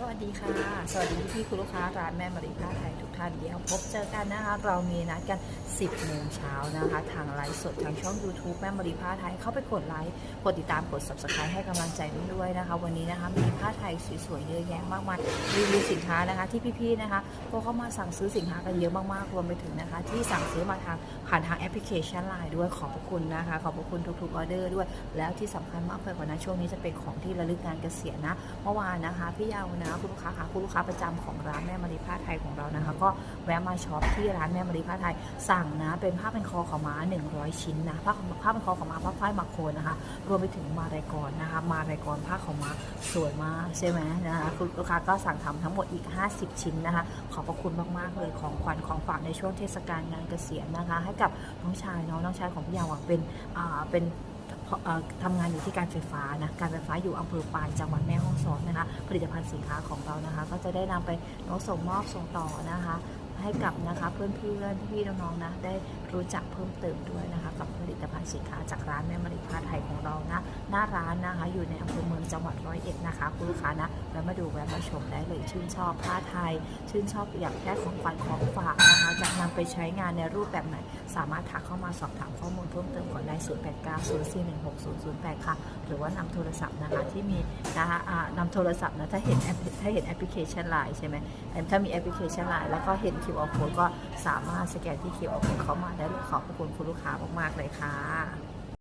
สวัสดีค่ะ สวัสดีพี่คุณลูกค้าร้านแม่มาริผ้าไทยทุกท่านเดี๋ยวพบเจอกันนะคะ เรามีนัดกัน 10โมงเช้านะคะ ทางไลฟ์สดทางช่อง YouTube แม่มาริผ้าไทยเข้าไปกดไลค์กดติดตามกด subscribe ให้กำลังใจด้วยนะคะ วันนี้นะคะมีผ้าไทยสวยๆเยอะแยะมากมายรีวิวสินค้านะคะ ที่พี่ๆนะคะก็เข้ามาสั่งซื้อสินค้ากันเยอะมากๆรวมไปถึงนะคะ ที่สั่งซื้อมาทางผ่านทางแอปพลิเคชันไลน์ด้วยขอบพระคุณนะคะ ขอบพระคุณทุกๆออเดอร์ด้วย แล้วที่สำคัญมากไปกว่านั้นช่วงนี้จะเป็นของที่ระลึกงานเกษียณนะเมื่อวานนะคะพี่ยาวนะคุณลูกค้าค่ะคุณลูกค้าประจำของร้านแม่มารีผ้าไทยของเรานะคะ ก็แวะมาช็อปที่ร้านแม่มารีผ้าไทยสั่งนะเป็นผ้าเป็นคอขาวม้า 100 ชิ้นนะผ้าผ้าเป็นคอขาวม้าผ้าฝ้ายมาโคนนะคะ รวมไปถึงมารายกรนะคะ มารายกรผ้าขาวม้าสวยมากใช่ไหมนะคะคุณลูกค้าก็สั่งทำทั้งหมดอีก 50 ชิ้นนะคะ ขอบพระคุณมากๆเลยของขวัญของฝากในช่วงเทศกาลงานเกษียณนะคะ ให้กับน้องชายเนาะน้องชายของพี่ยาวเป็นอ่าเป็น ทำงานอยู่ที่การไฟฟ้านะการไฟฟ้าอยู่อำเภอปานจังหวัดแม่ฮ่องสอนนะคะ ผลิตภัณฑ์สินค้าของเรานะคะ ก็จะได้นำไปนส่งมอบส่งต่อนะคะ ให้กับนะคะเพื่อนเพื่อนพี่น้องๆนะได้รู้จักเพิ่มเติมด้วยนะคะ กับผลิตภัณฑ์สินค้าจากร้านแม่มริพาไทยของเรานะ น้าร้านนะคะ อยู่ในอำเภอเมืองจังหวัดร้อยเอ็ดนะคะคุณลูกค้านะแวะมาดูแวะมาชมได้เลยชื่นชอบผ้าไทย ชื่นชอบอยากได้ของขวัญของฝากนะคะจะนำไปใช้งานในรูปแบบไหน สามารถทักเข้ามาสอบถามข้อมูลเพิ่มเติมก่อนได้ 0 8 9 0 4 1 6 0 0 8 ค่ะ หรือว่านำโทรศัพท์นะคะที่มีนะคะนำโทรศัพท์นะถ้าเห็นถ้าเห็นแอปพลิเคชันไลน์ใช่ไหมถ้ามีแอปพลิเคชันไลน์แล้วก็เห็น QR code ก็สามารถสแกนที่ QR code เข้ามาได้เลยขอบคุณคุณลูกค้ามากๆเลยค่ะ